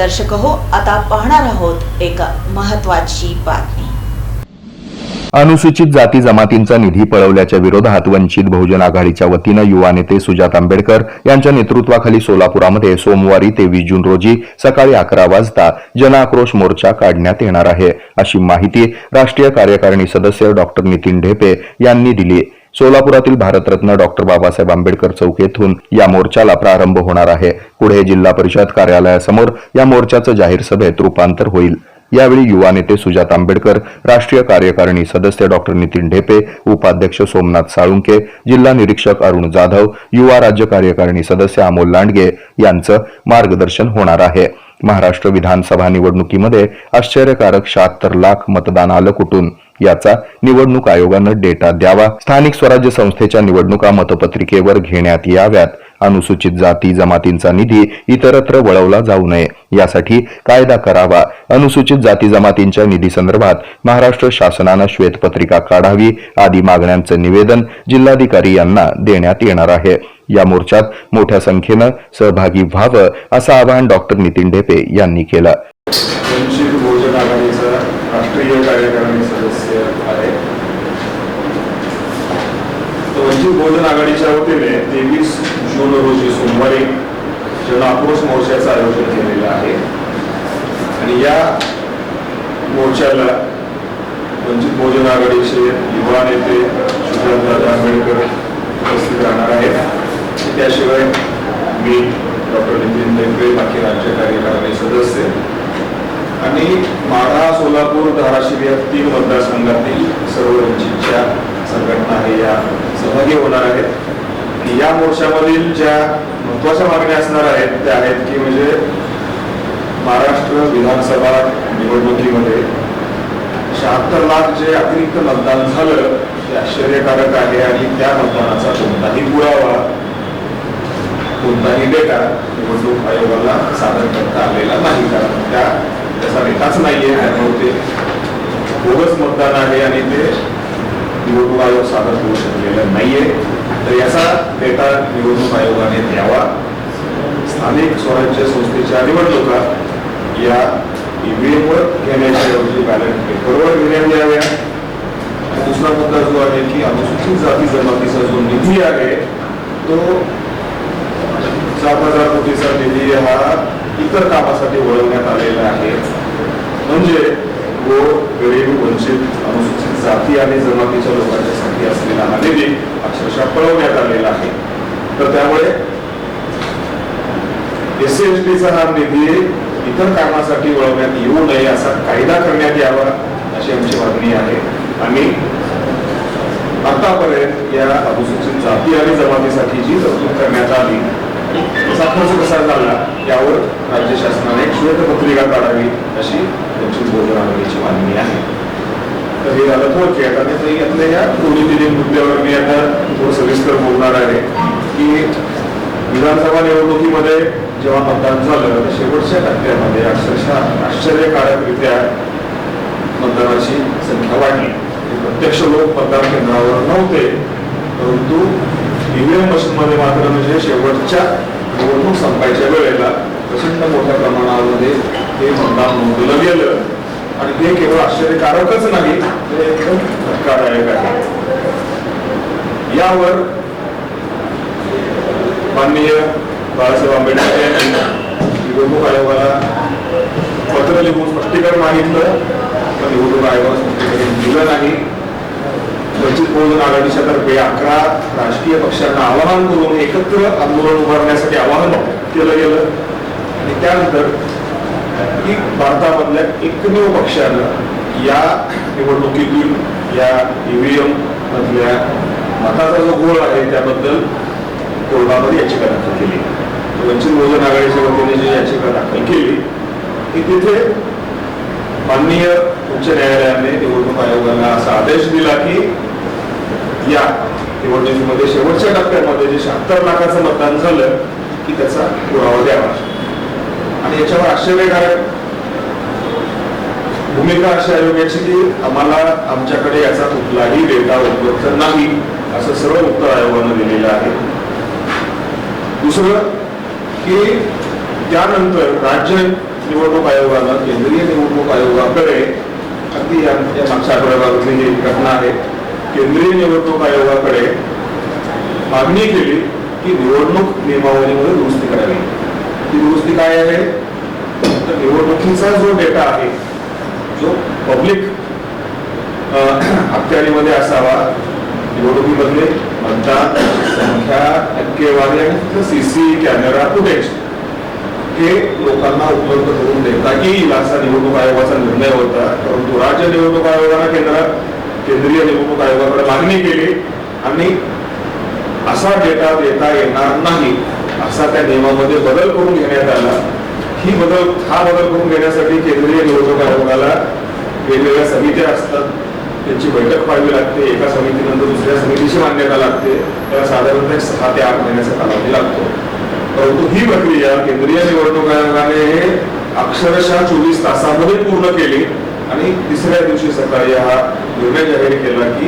दर्शक हो आता पाहणार आहोत एक महत्वाची बातमी. अनुसूचित जाती जमातींचा निधी पळवल्याच्या विरोधात वंचित बहुजन आघाडीच्या वतीनं युवा नेते सुजात आंबेडकर यांच्या नेतृत्वाखाली सोलापुरामध्ये सोमवारी तेवीस जून रोजी सकाळी अकरा वाजता जनआक्रोश मोर्चा काढण्यात येणार आहे. अशी माहिती राष्ट्रीय कार्यकारिणी सदस्य डॉक्टर नितीन ढेपे यांनी दिली. सोलापुरातील भारतरत्न डॉक्टर बाबासाहेब आंबेडकर चौक येथून या मोर्चाला प्रारंभ होणार आहे. पुढे जिल्हा परिषद कार्यालयासमोर या मोर्चाचं जाहीर सभेत रूपांतर होईल. यावेळी युवा नेते सुजात आंबेडकर राष्ट्रीय कार्यकारिणी सदस्य डॉक्टर नितीन ढेपे उपाध्यक्ष सोमनाथ साळुंके जिल्हा निरीक्षक अरुण जाधव युवा राज्य कार्यकारिणी सदस्य अमोल लांडगे यांचं मार्गदर्शन होणार आहे. महाराष्ट्र विधानसभा निवडणुकीमध्ये आश्चर्यकारक शहात्तर लाख मतदान आलं कुठून? याचा निवडणूक आयोगानं डेटा द्यावा. स्थानिक स्वराज्य संस्थेच्या निवडणुका मतपत्रिकेवर घेण्यात याव्यात. अनुसूचित जाती जमातींचा निधी इतरत्र वळवला जाऊ नये. यासाठी कायदा करावा. अनुसूचित जाती जमातींच्या निधी संदर्भात महाराष्ट्र शासनानं श्वेतपत्रिका काढावी आदी मागण्यांचं निवेदन जिल्हाधिकारी यांना देण्यात येणार आहे. या मोर्चात मोठ्या संख्येनं सहभागी व्हावं असं आवाहन डॉक्टर नितीन ढेपे यांनी केलं वंचित बहुजन आघाडीचा राष्ट्रीय कार्यकारिणी सदस्य आहे तर वंचित बहुजन आघाडीच्या वतीने तेवीस जून रोजी सोमवारी जन आक्रोश मोर्चाचं आयोजन केलेलं आहे. आणि या मोर्चाला वंचित बहुजन आघाडीचे युवा नेते सुजातदादा आंबेडकर उपस्थित राहणार आहेत. त्याशिवाय मी डॉक्टर नितीन टेंबे बाकी राज्य कार्यकारिणी सदस्य. आणि माढा सोलापूर धाराशिव या तीन मतदारसंघातील सर्व वंचितच्या संघटना हे या सहभागी होणार आहेत. आणि या मोर्चामधील ज्या महत्त्वाच्या मागण्या असणार आहेत त्या आहेत की म्हणजे महाराष्ट्र विधानसभा निवडणुकीमध्ये शहात्तर लाख जे अतिरिक्त मतदान झालं ते आश्चर्यकारक आहे आणि त्या मतदानाचा कोणताही पुरावा कोणताही डेटा निवडणूक आयोगाला सादर करता आलेला नाही. कारण त्या त्याचा डेटाच नाहीये त्यामुळे ते बोगस मतदान आहे आणि ते निवडणूक आयोग सादर करू शकलेलं नाहीये. तर याचा डेटा निवडणूक आयोगाने द्यावा. स्थानिक स्वराज्य संस्थेच्या निवडणुका या ईव्हीएमवर घेण्याच्या बॅलेट पेपरवर घेण्यात याव्या. दुसरा मुद्दा जो आहे की अनुसूचित जाती जमातीचा जो निधी आहे तो सात हजार कोटीचा निधी हा इतर कामासाठी वळवण्यात आलेला आहे. म्हणजे गोर गरीब वंचित अनुसूचित जाती आणि जमातीच्या लोकांच्यासाठी असलेला हा निधी अक्षरशः पळवण्यात आलेला आहे. तर त्यामुळे एस सी एस टीचा हा निधी इतर कारणासाठी वळवण्यात येऊ नये असा कायदा करण्यात यावा अशी आमची मागणी आहे. आणि आतापर्यंत या अनुसूचित जाती आणि जमातीसाठी जी तरतूद करण्यात आली त्याचा खर्च कसा झाला यावर राज्य शासनाने एक श्वेतपत्रिका काढावी अशी त्यांची बहुजन आघाडीची मागणी आहे. तर हे झालं थोडक्यात आणि ते यातल्या या दोन्ही तिन्ही मुद्द्यावर मी आता थोडं सविस्तर बोलणार आहे की विधानसभा निवडणुकीमध्ये जेव्हा मतदान झालं तर शेवटच्या टप्प्यामध्ये अक्षरशः आश्चर्यकारकरित्या मतदानाची संख्या वाढली. प्रत्यक्ष लोक मतदान केंद्रावर नव्हते परंतु ईव्हीएम मशीनमध्ये मात्र म्हणजे शेवटच्या निवडणूक संपायच्या वेळेला प्रचंड मोठ्या प्रमाणामध्ये हे मतदान नोंदवलं गेलं. आणि ते केवळ आश्चर्यकारकच नाही ते एकदम धक्कादायक आहे. यावर माननीय बाळासाहेब आंबेडकर यांनी निवडणूक आयोगाला पत्र लिहून स्पष्टीकरण मागितलं. पण निवडणूक आयोगाला स्पष्टीकरण दिलं नाही. वंचित बहुजन आघाडीच्या तर्फे अकरा राजकीय पक्षांना आवाहन करून एकत्र आंदोलन उभारण्यासाठी आवाहन केलं गेलं. आणि त्यानंतर की भारतामधल्या एकमेव पक्षानं या निवडणुकीतील या ईव्हीएम मधल्या मताचा जो गोळ आहे त्याबद्दल कोर्टामध्ये याचिका दाखल केली. वंचित बहुजन आघाडीच्या वतीने जी याचिका दाखल केली की तिथे माननीय उच्च न्यायालयाने निवडणूक आयोगाला असा आदेश दिला की या निवडणुकीमध्ये शेवटच्या टप्प्यामध्ये जे शहात्तर लाखाचं मतदान झालं की त्याचा पुरावा द्यावा. आणि याच्यावर आश्चर्यकारक भूमिका अशा आयोगाची की आम्हाला आमच्याकडे याचा कुठलाही डेटा उपलब्ध नाही असं सर्व उत्तर आयोगानं दिलेलं आहे. दुसरं की त्यानंतर राज्य निवडणूक आयोगानं केंद्रीय निवडणूक आयोगाकडे अगदी या या मागच्या आठवड्याबाबतली जी घटना आहे. केंद्रीय निवडणूक आयोगाकडे मागणी केली की निवडणूक नियमावलीमध्ये दुरुस्ती करावी. ती दुरुस्ती काय आहे? तर निवडणुकीचा जो डेटा आहे जो पब्लिक अखत्यारीमध्ये असावा निवडणुकीमधले मतदान संख्या टक्केवारी आणि सीसी कॅमेरा फुटेज हे लोकांना उपलब्ध करून देता येईल असा निवडणूक आयोगाचा निर्णय होता. परंतु राज्य निवडणूक आयोगाला केंद्रात केंद्रीय निवडणूक आयोगाकडे मागणी केली आणि असा डेटा देता येणार नाही असा त्या नियमामध्ये बदल करून घेण्यात आला. ही बदल हा बदल करून घेण्यासाठी केंद्रीय निवडणूक आयोगाला वेगवेगळ्या समित्या असतात. त्यांची बैठक व्हावी लागते. एका समितीनंतर दुसऱ्या समितीची मान्यता लागते. त्याला साधारणतः एक सहा ते आठ महिन्याचा कालावधी लागतो. परंतु ही प्रक्रिया केंद्रीय निवडणूक आयोगाने अक्षरशः चोवीस तासामध्ये पूर्ण केली. आणि तिसऱ्या दिवशी सकाळी हा निर्णय जाहीर केला की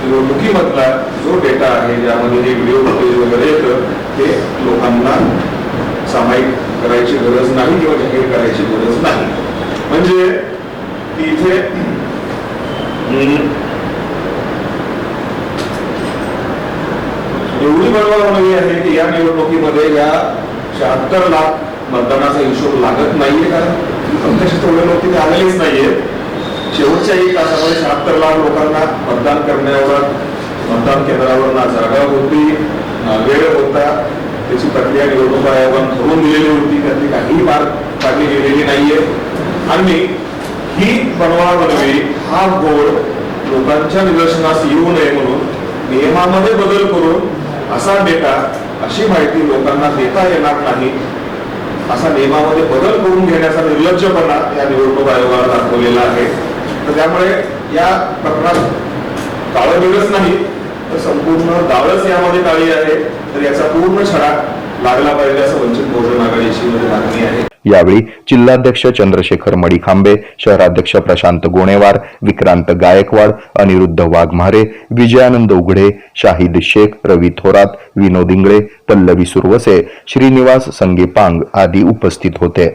निवडणुकीमधला जो डेटा आहे ज्यामध्ये हे व्हिडिओ फुटेज वगैरे येतं ते लोकांना सामायिक करायची गरज नाही किंवा जाहीर करायची गरज नाही. म्हणजे इथे हम्म, एवढी बरोबर म्हणवी आहे की या निवडणुकीमध्ये या शहात्तर लाख मतदानाचा हिशोब लागत नाहीये कारण प्रत्यक्ष तेवढे लोक तिथे आलेलेच नाहीये शेवटच्या एक तासामध्ये शहात्तर लाख लोकांना मतदान करण्यावर मतदान केंद्रावर ना जागा होती ना वेळ होता. त्याची प्रक्रिया निवडणूक आयोगानं ठरवून दिलेली होती. त्यातली काहीही मार काढली गेलेली नाहीये. आणि ही बनवा बनवी हा गोड लोकांच्या निदर्शनास येऊ नये म्हणून नियमामध्ये बदल करून असा डेटा अशी माहिती लोकांना देता येणार नाही असा नियमामध्ये बदल करून घेण्याचा निर्लज्जपणा या निवडणूक आयोगाला दाखवलेला आहे. तर त्यामुळे या प्रकरणात काळं नाही तर संपूर्ण डावळच यामध्ये काळी आहे. तर याचा पूर्ण छडा लागला पाहिजे असं वंचित बहुजन आघाडीची माझी मागणी आहे. यावेळी जिल्हाध्यक्ष चंद्रशेखर मडीखांबे शहराध्यक्ष प्रशांत गोणेवार विक्रांत गायकवाड अनिरुद्ध वाघमारे विजयानंद उघडे शाहिद शेख रवी थोरात विनोद इंगळे पल्लवी सुरवसे श्रीनिवास संगेपांग आदी उपस्थित होते.